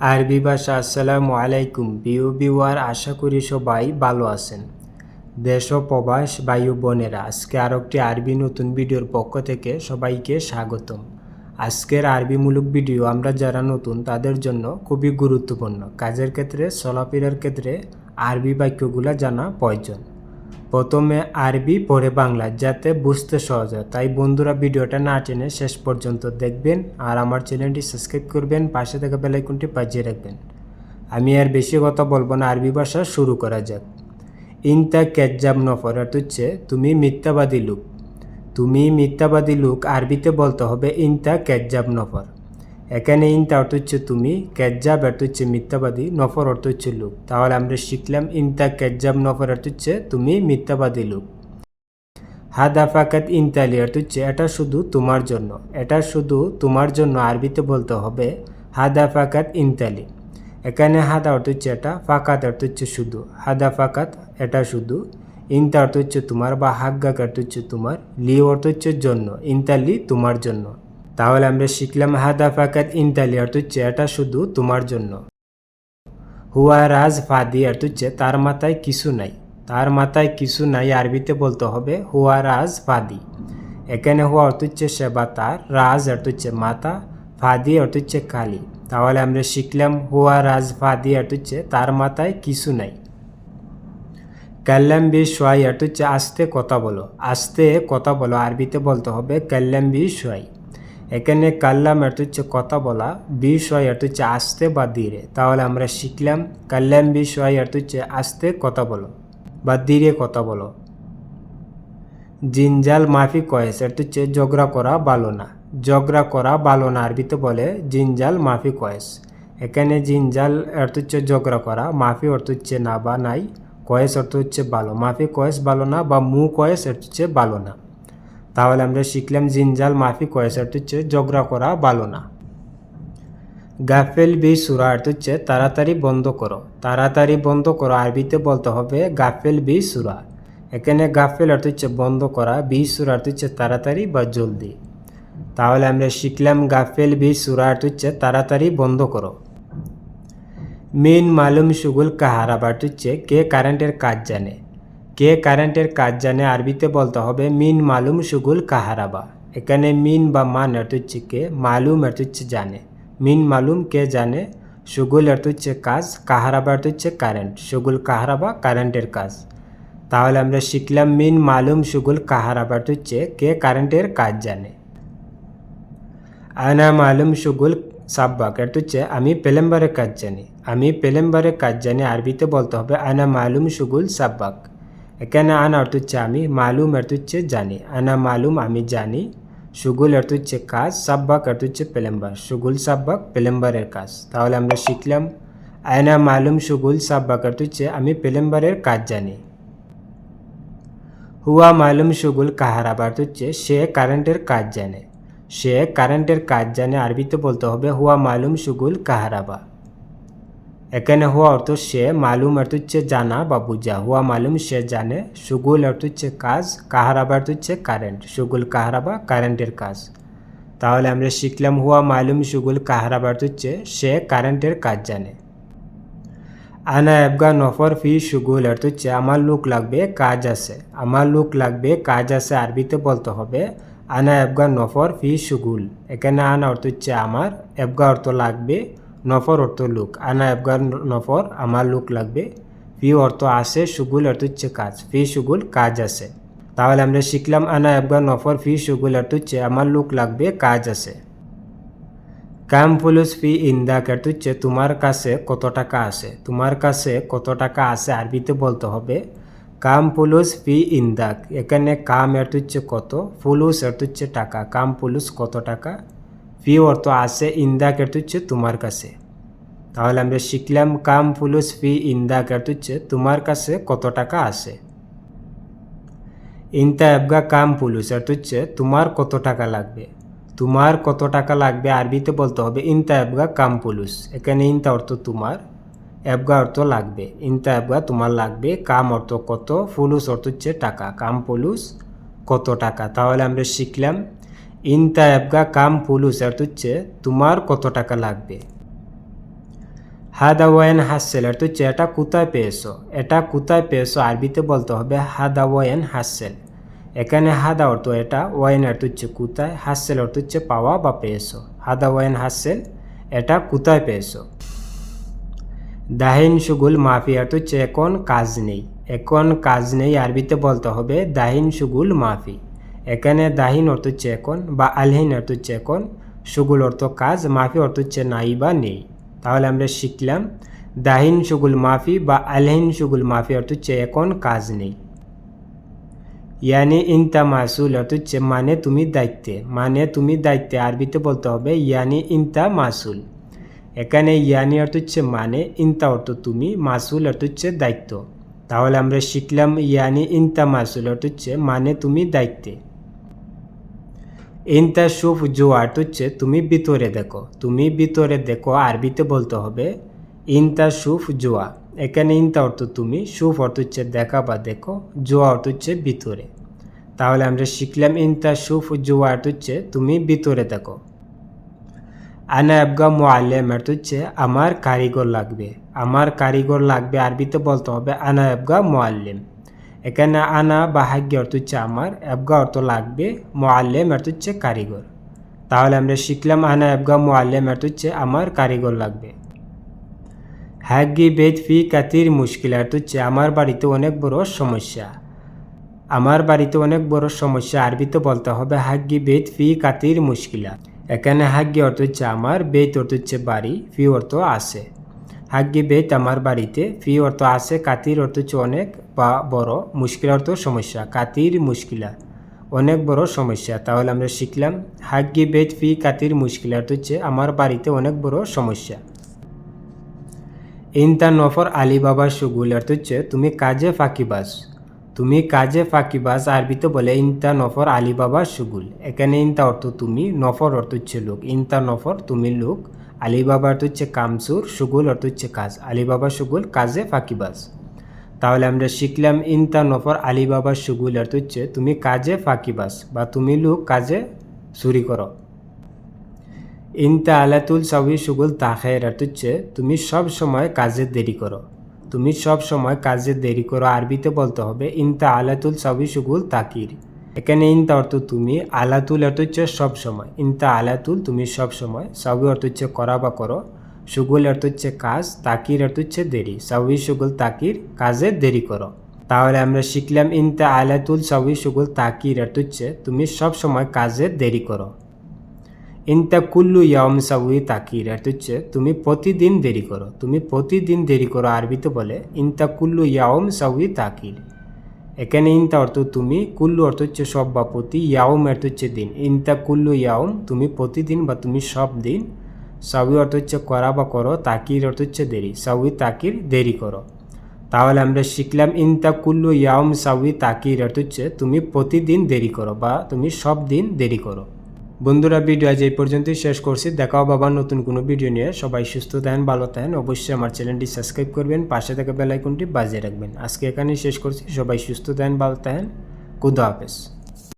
আরবি ভাষা, আসসালামু আলাইকুম। বিউ বিওয়ার আশা করি সবাই ভালো আছেন। দেশ ও প্রবাস বায়ু বোনেরা, আজকে আরও একটি আরবি নতুন ভিডিওর পক্ষ থেকে সবাইকে স্বাগতম। আজকের আরবিমূলক ভিডিও আমরা যারা নতুন, তাদের জন্য খুবই গুরুত্বপূর্ণ। কাজের ক্ষেত্রে, চলাফেরার ক্ষেত্রে আরবি বাক্যগুলো জানা প্রয়োজন। প্রথমে আরবি, পরে বাংলা, যাতে বুঝতে সহজ হয়। তাই বন্ধুরা ভিডিওটা না টেনে শেষ পর্যন্ত দেখবেন আর আমার চ্যানেলটি সাবস্ক্রাইব করবেন, পাশে থাকা বেলাইকনটি বাজিয়ে রাখবেন। আমি আর বেশি কথা বলব না, আরবি ভাষা শুরু করা যাক। ইনতা কেজ্জাব নফর অর্থ হচ্ছে, তুমি মিথ্যাবাদী লোক। তুমি মিথ্যাবাদী লোক, আরবিতে বলতে হবে ইনতা কেজ্জাব নফর। এখানে ইনতা অর্থ হচ্ছে তুমি, কেজ্জাব অর্থ হচ্ছে মিথ্যাবাদী, নফর অর্থ হচ্ছে লোক। তাহলে আমরা শিখলাম, ইনতা কেজ্জাব, নফর অর্থ হচ্ছে তুমি মিথ্যাবাদী লোক। হাদা ফাকাত ইনতালি অর্থ হচ্ছে এটা শুধু তোমার জন্য। এটা শুধু তোমার জন্য আরবিতে বলতে হবে, হাদা ফাকাত ইনতালি এখানে হাদা অর্থ হচ্ছে এটা, ফাকাত অর্থ হচ্ছে শুধু। হাদা ফাকাত এটা শুধু। ইনতা অর্থ হচ্ছে তোমার বা হাগ্গাক অর্থ হচ্ছে তোমার লি অর্থ হচ্ছে জন্য ইনতালি তোমার জন্য। তাহলে আমরা শিখলাম হাদা ফাকাত ইনতালি অর্থ হচ্ছে এটা শুধু তোমার জন্য। হুয়া রাজ ফাদি অর্থ হচ্ছে তার মাথায় কিছু নাই। তার মাথায় কিছু নাই, আরবিতে বলতে হবে হুয়া রাজ ফাদি। এখানে হুয়া অর্থ হচ্ছে সেবা তার রাজ অর্থ হচ্ছে মাতা ফাদি অর্থ হচ্ছে কালি। তাহলে আমরা শিখলাম হুয়া রাজ ফাদি অর্থ হচ্ছে তার মাথায় কিছু নাই। কাল্লাম বি সোয়াই অর্থ হচ্ছে আস্তে কথা বলো। আস্তে কথা বলো, আরবিতে বলতে হবে কাল্লাম বি সোয়াই। এখানে কাল্লাম অর্থ হচ্ছে কথা বলা বি সোয়াই অর্থ হচ্ছে আস্তে বা ধীরে। তাহলে আমরা শিখলাম, কাল্লাম বি সোয়াই অর্থ হচ্ছে আস্তে কথা বলো বা ধীরে কথা বলো। জিনজাল মাফি কয়েস অর্থ হচ্ছে ঝগড়া করা ভালো না। ঝগড়া করা ভালো না, আরবিতে বলে জিনজাল মাফি কয়েস। এখানে জিনজাল অর্থ হচ্ছে ঝগড়া করা, মাফি অর্থ হচ্ছে না বা নাই, কয়েস অর্থ হচ্ছে ভালো মাফি কয়েস ভালো না বা মু কয়েস অর্থ হচ্ছে ভালো না। তাহলে আমরা শিখলাম জিনজাল মাফি কয়েস অর্থ হচ্ছে ঝগড়া করা ভালো না গাফেল বি সুরা অর্থ হচ্ছে তাড়াতাড়ি বন্ধ করো। তাড়াতাড়ি বন্ধ করো, আরবিতে বলতে হবে গাফেল বি সুরা। এখানে গাফেল অর্থ হচ্ছে বন্ধ করা, বি সুরা অর্থ হচ্ছে তাড়াতাড়ি বা জলদি। তাহলে আমরা শিখলাম গাফেল বি সুরা অর্থ হচ্ছে তাড়াতাড়ি বন্ধ করো। মেন মালুম সুগুল কাহারা অর্থ হচ্ছে কে কারেন্টের কাজ জানে। কে কারেন্টের কাজ জানে আরবিতে বলতে হবে, মিন মালুম সুগুল কাহারাবা। এখানে মিন বা মান অর্থ হচ্ছে কে, মালুম অর্থ হচ্ছে জানে। মিন মালুম কে জানে, সুগুল অর্থ হচ্ছে কাজ, কাহারাবা অর্থ হচ্ছে কারেন্ট, সুগুল কাহারাবা কারেন্টের কাজ। তাহলে আমরা শিখলাম মিন মালুম সুগুল কাহারাবা হচ্ছে কে কারেন্টের কাজ জানে। আনা মালুম সুগুল সাব্বাক এটা হচ্ছে আমি পেলেম্বারের কাজ জানি। আমি পেলেম্বারের কাজ জানি, আরবিতে বলতে হবে আনা মালুম সুগুল সাব্বাক। এখানে আনা অর্থ হচ্ছে আমি, মালুম অর্থ হচ্ছে জানি। আনা মালুম আমি জানি, সুগুল অর্থ হচ্ছে কাজ, সাব্বাক অর্থ হচ্ছে পেলেম্বার। সুগুল, সাব্বাক, পেলেম্বারের কাজ। তাহলে আমরা শিখলাম আয়না মালুম, সুগুল, সাব্বাক অর্থ হচ্ছে আমি, পেলেম্বারের কাজ জানি। হুয়া মালুম, সুগুল কাহারাব অর্থ হচ্ছে সে কারেন্টের কাজ জানে। সে কারেন্টের কাজ জানে, আরবিতে বলতে হবে, হুয়া মালুম, সুগুল কাহারাবা এখানে হুয়া অর্থ সে মালুম অর্থ হচ্ছে জানা বা বুঝা হুয়া মালুম সে জানে সুগুল অর্থ হচ্ছে কাজ কাহারাবা অর্থ হচ্ছে কারেন্ট সুগুল কাহারাবা কারেন্টের কাজ তাহলে আমরা শিখলাম হুয়া মালুম সুগুল কাহারাবা অর্থ হচ্ছে সে কারেন্টের কাজ জানে আনা এবগা নফর ফি সুগুল অর্থ হচ্ছে আমার লোক লাগবে কাজ আছে আমার লোক লাগবে কাজ আছে আরবিতে বলতে হবে আনা এবগা নফর ফি সুগুল এখানে আনা অর্থ হচ্ছে আমার এবগা অর্থ লাগবে নফর অর্থ লোক। আনা এবগার নফর, আমার লোক লাগবে। ফি অর্থ আছে সুগুল অর্থ হচ্ছে কাজ। ফি, সুগুল, কাজ আছে তাহলে আমরা শিখলাম আনা এবগার নফর, ফি, সুগুল অর্থ হচ্ছে আমার লোক লাগবে, কাজ আছে কাম ফুলুস ফি ইন্দাক অর্থ হচ্ছে তোমার কাছে কত টাকা আছে তোমার কাছে কত টাকা আছে আরবিতে বলতে হবে। কাম ফুলুস ফি ইন্দাক, এখানে কাম অর্থ হচ্ছে কত, ফুলুস অর্থ হচ্ছে টাকা। কাম ফুলুস কত টাকা? ফি অর্থ আছে ইন্দাক অর্থ হচ্ছে তোমার কাছে। তাহলে আমরা শিখলাম কাম ফুলুস ফি ইন্দাক অর্থ হচ্ছে তোমার কাছে কত টাকা আছে। ইনতা এবগা কাম পুলুস অর্থ হচ্ছে তোমার কত টাকা লাগবে। তোমার কত টাকা লাগবে আরবিতে বলতে হবে ইনতা এবগা কাম পুলুস এখানে ইনতা অর্থ তোমার, এবগা অর্থ লাগবে। ইনতা এবগা তোমার লাগবে, কাম অর্থ কত, ফুলুস অর্থ হচ্ছে টাকা। কাম পুলুস কত টাকা? তাহলে আমরা শিখলাম ইনতা এবগা কাম পুলুস অর্থ হচ্ছে তোমার কত টাকা লাগবে হাদা ওয়ান হাসেল আর হচ্ছে এটা কোথায় পেয়েছ এটা কোথায় পেয়েছ আরবিতে বলতে হবে হাদা ওয়ান হাসেল এখানে হাদা অর্থ এটা ওয়াইন অর্থ হচ্ছে কোথায় হাসেল অর্থ হচ্ছে পাওয়া বা পেয়েছ হাদা ওয়াইন হাসেল এটা কোথায় পেয়েছ দাহিন সুগুল মাফি অর্থ হচ্ছে এখন কাজ নেই এখন কাজ নেই আরবিতে বলতে হবে দাহিন সুগুল মাফি এখানে দাহিন অর্থ হচ্ছে এখন বা আলহিন অর্থ হচ্ছে এখন, সুগুল অর্থ কাজ, মাফি অর্থ হচ্ছে নাই বা নেই। তাহলে আমরা শিখলাম, দাহিন সুগুল মাফি বা আলহীন সুগুল মাফি অর্থ হচ্ছে এখন কাজ নেই। ইয়ানি ইনতা মাসুল অর্থ হচ্ছে মানে তুমি দায়িত্বে মানে তুমি দায়িত্বে, আরবিতে বলতে হবে ইয়ানি ইনতা মাসুল। এখানে ইয়ানি অর্থ হচ্ছে মানে ইনতা অর্থ তুমি, মাসুল অর্থ হচ্ছে দায়িত্ব। তাহলে আমরা শিখলাম ইয়ানি ইনতা মাসুল অর্থ হচ্ছে মানে তুমি দায়িত্বে। ইনতা সুফ জো অর্থ হচ্ছে তুমি ভিতরে দেখো, তুমি ভিতরে দেখো, আরবিতে বলতে হবে, ইনতা সুফ জোয়া। এখানে ইনতা অর্থ তুমি সুফ অর্থ হচ্ছে দেখা বা দেখো, জোয়া অর্থ হচ্ছে ভিতরে। তাহলে আমরা শিখলাম ইনতা সুফ জোয়া অর্থ হচ্ছে, তুমি ভিতরে দেখো। আনা আবগা মোয়াল্লেম অর্থ হচ্ছে, আমার কারিগর লাগবে। আমার কারিগর লাগবে, আরবিতে বলতে হবে, আনা আবগা মোয়াল্লেম এখানে আনা বা হাগ্য অর্থ হচ্ছে আমার আবগা অর্থ লাগবে, মোয়াল্লেম অর্থ হচ্ছে কারিগর। তাহলে আমরা শিখলাম আনা আবগা মোয়াল্লেম অর্থ হচ্ছে আমার কারিগর লাগবে। হাগ্গি, বেদ, ফি, কাতির, মুশকিল অর্থ হচ্ছে আমার বাড়িতে অনেক বড় সমস্যা। আমার বাড়িতে অনেক বড় সমস্যা, আরবিতে বলতে হবে হাগ্গি, বেদ, ফি, কাতির, মুশকিলা। এখানে হাগ্গি অর্থ হচ্ছে আমার, বেদ অর্থ হচ্ছে বাড়ি, ফি অর্থ আছে। হাগ্গি বেত আমার বাড়িতে ফি অর্থ আছে কাতির অর্থ হচ্ছে অনেক বা বড়, মুশকিল অর্থ সমস্যা, কাতির মুশকিলা, অনেক বড় সমস্যা। তাহলে আমরা শিখলাম হাগ্গি বেত ফি কাতির মুশকিল অর্থ হচ্ছে আমার বাড়িতে অনেক বড় সমস্যা। ইনতা নফর আলী বাবা সুগুল অর্থ হচ্ছে, তুমি কাজে ফাঁকিবাস তুমি কাজে ফাঁকিবাজ আরবিতে বলে, ইনতা নফর আলী বাবা সুগুল। এখানে ইনতা অর্থ তুমি, নফর অর্থ হচ্ছে লোক। ইনতা নফর তুমি লোক। আলী বাবা অর্থ হচ্ছে কামসুর সুগুল অর্থ হচ্ছে কাজ। আলী বাবা সুগুল, কাজে ফাঁকিবাজ। তাহলে আমরা শিখলাম ইনতা নফর আলী বাবা সুগুল অর্থ হচ্ছে তুমি কাজে ফাঁকিবাজ বা তুমি লোক কাজে চুরি করো। ইনতা আলাতুল সাবি, সুগুল তাখের অর্থ হচ্ছে তুমি সব সময় কাজে দেরি করো। তুমি সব সময় কাজে দেরি করো, আরবিতে বলতে হবে। ইনতা আলাতুল সাবি, সুগুল, তাকির। এখানে ইনতা অর্থ তুমি, আলাতুল অর্থ হচ্ছে সব সময়। ইনতা আলাতুল তুমি সব সময়। সাবি অর্থ হচ্ছে করা বা করো। সুগুল অর্থ হচ্ছে কাজ, তাকির অর্থ হচ্ছে দেরি। সাবি, সুগুল, তাকির কাজে দেরি করো। তাহলে আমরা শিখলাম ইনতা আলাতুল, সাবি, সুগুল, তাকির অর্থ হচ্ছে তুমি সব সময় কাজে দেরি করো। ইনতা কুল্লু ইয়াম সাউই তাকির অর্থ হচ্ছে তুমি প্রতিদিন দেরি করো। তুমি প্রতিদিন দেরি করো, আরবিতে বলে ইনতা কুল্লু ইয়াওম সাউই তাকির। এখানে ইনতা অর্থ তুমি, কুল্লু অর্থ হচ্ছে সব বা প্রতি, ইয়াউম অর্থ হচ্ছে দিন। ইনতা কুল্লু ইয়াউম, তুমি প্রতিদিন বা তুমি সব দিন। সাউই অর্থ হচ্ছে করা বা করো, তাকির অর্থ হচ্ছে দেরি। সাউই, তাকির, দেরি করো। তাহলে আমরা শিখলাম ইনতা কুল্লু ইয়াউম, সাউই, তাকির অর্থ হচ্ছে তুমি প্রতিদিন দেরি করো বা তুমি সব দিন দেরি করো। বন্ধুরা, ভিডিও আজ এই পর্যন্তই শেষ করছি। দেখাও বাবা নতুন কোনো ভিডিও নিয়ে। সবাই সুস্থ থাকেন, ভালো থাকেন। অবশ্যই আমার চ্যানেলটি সাবস্ক্রাইব করবেন, পাশে থাকা বেলাইকনটি বাজিয়ে রাখবেন। আজকে এখানেই শেষ করছি। সবাই সুস্থ থাকেন, ভালো থাকেন। খুদা হাফেজ।